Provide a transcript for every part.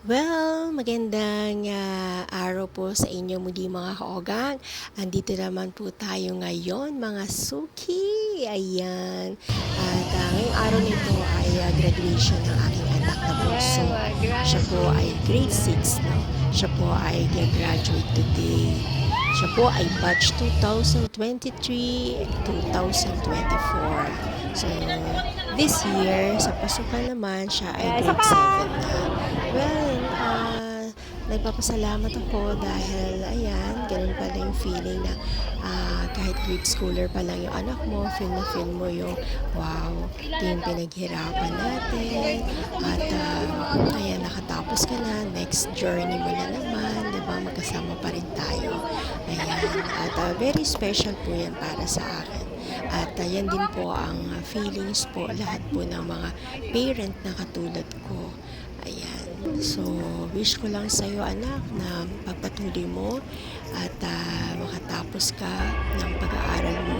Well, magandang ah, araw po sa inyo muli mga kaogang. Andito naman po tayo ngayon mga suki. Ayan. At ah, ngayong araw nito ay ah, graduation ng aking anak na bunso. Siya po ay grade 6 no? Siya po ay graduate today. Siya po ay batch 2023-2024. So, this year, sa pasukan naman, siya ay grade 7 na. Well, nagpapasalamat ako dahil, ayan, ganun pala yung feeling na ah, kahit grade schooler pa lang yung anak mo, feel na feel mo yung, wow, yung pinaghirapan natin. At, ah, ayan, nakatapos ka na, next journey mo na naman, di ba, magkasama pa rin tayo. Ayan, at ah, very special po yan para sa akin. At uh, yan din po ang uh, feelings po lahat po ng mga parent na katulad ko. Ayan. So, wish ko lang sa iyo anak na pagpatuloy mo at uh, makatapos ka ng pag-aaral mo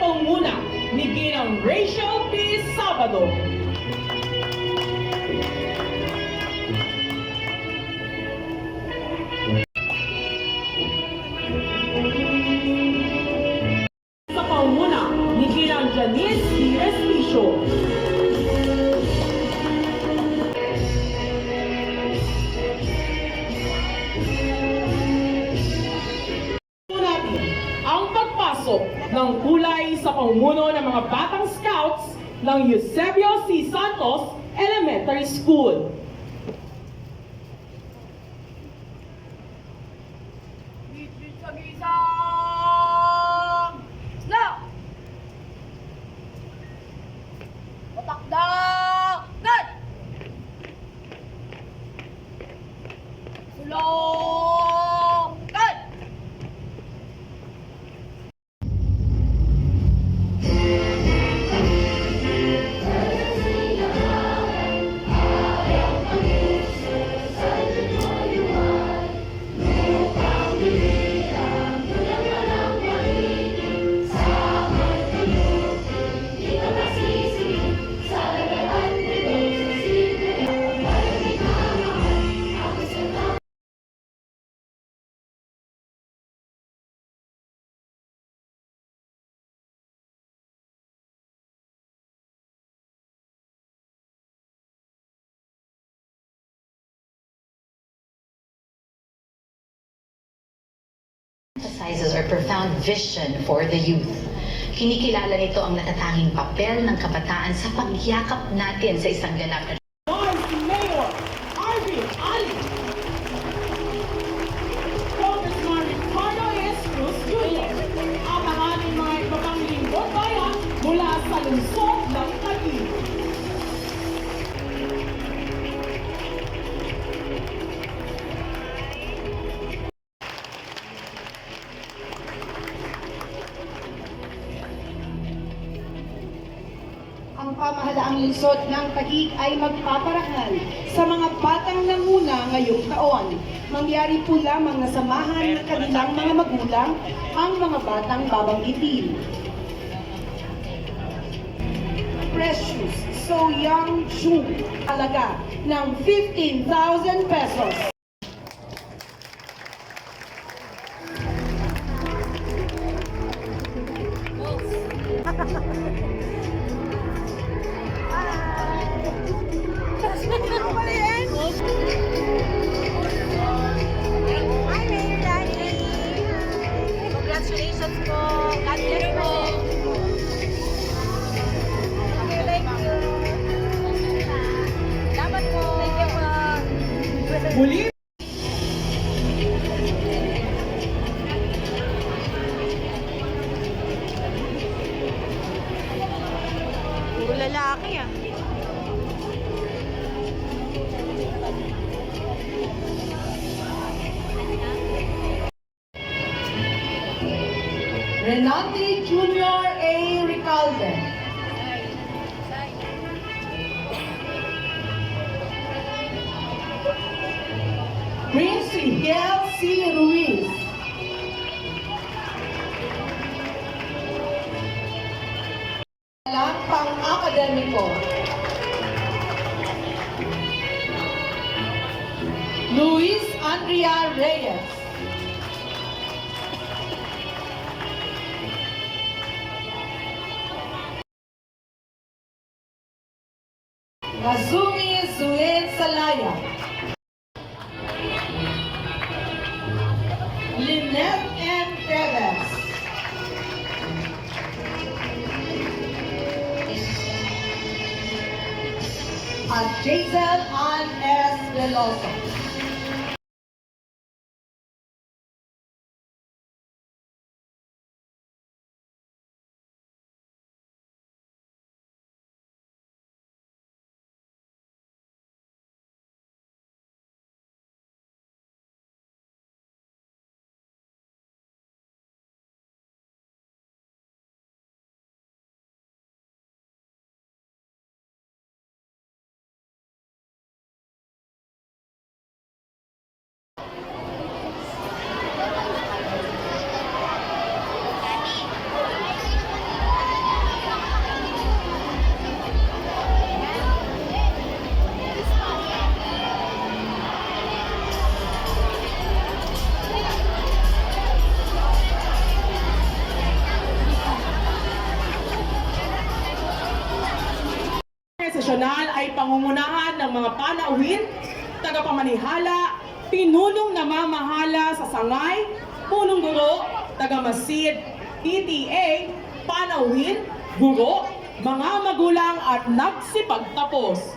panguna ni Ginang Rachel P. Sabado. Pagpasok ng kulay sa pangmuno ng mga batang scouts ng Eusebio C. Santos Elementary School. Emphasizes our profound vision for the youth. Kinikilala nito ang natatanging papel ng kabataan sa pagyakap natin sa isang ganap na Ang lungsod ng Taguig ay magpaparangal sa mga batang nanguna ngayong taon. Mangyari po lamang na samahan ng kanilang mga magulang ang mga batang babanggitin. Precious So Young June, alaga ng 15,000 pesos. Hi, Muli lalaki ah. Luis Andrea Reyes. Kazumi Zuen Salaya. Lynette. Perez. At Jason Ann S. Veloso. Pangungunahan ng mga panauhin, tagapamanihala, pinunong namamahala sa sangay, punong guro, tagamasid, PTA, panauhin, guro, mga magulang at nagsipagtapos.